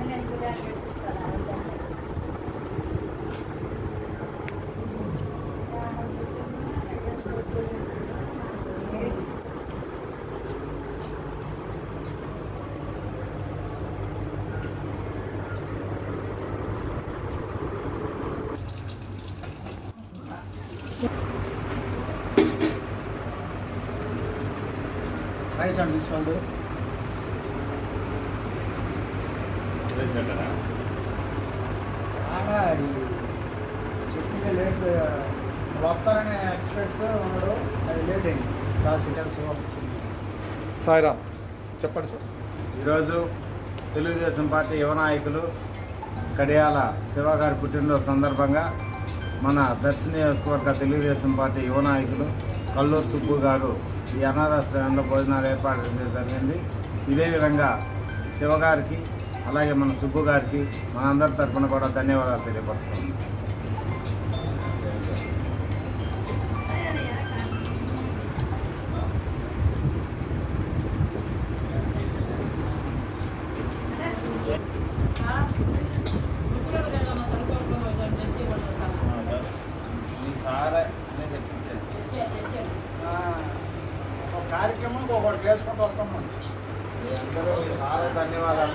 Hi, Sandeep. Late వస్తారనే expects ఉన్నాడు. అది late అయింది. సాయిరామ్ చెప్పండి సార్. ఈరోజు తెలుగుదేశం పార్టీ యువ నాయకులు కడియాల శివ గారి పుట్టినరోజు సందర్భంగా మన దర్శి నియోజకవర్గ తెలుగుదేశం పార్టీ యువ నాయకులు కల్లూరు సుబ్బు గారు ఈ అనాథాశ్రయంలో భోజనాలు ఏర్పాటు చేయడం జరిగింది. ఇదే విధంగా శివ గారికి అలాగే మన సుబ్బు గారికి మన అందరి తరఫున కూడా ధన్యవాదాలు తెలియపరుస్తున్నాం. కార్యక్రమం ఒకటి వేసుకుంటూ వస్తున్నాం మీ అందరూ చాలా ధన్యవాదాలు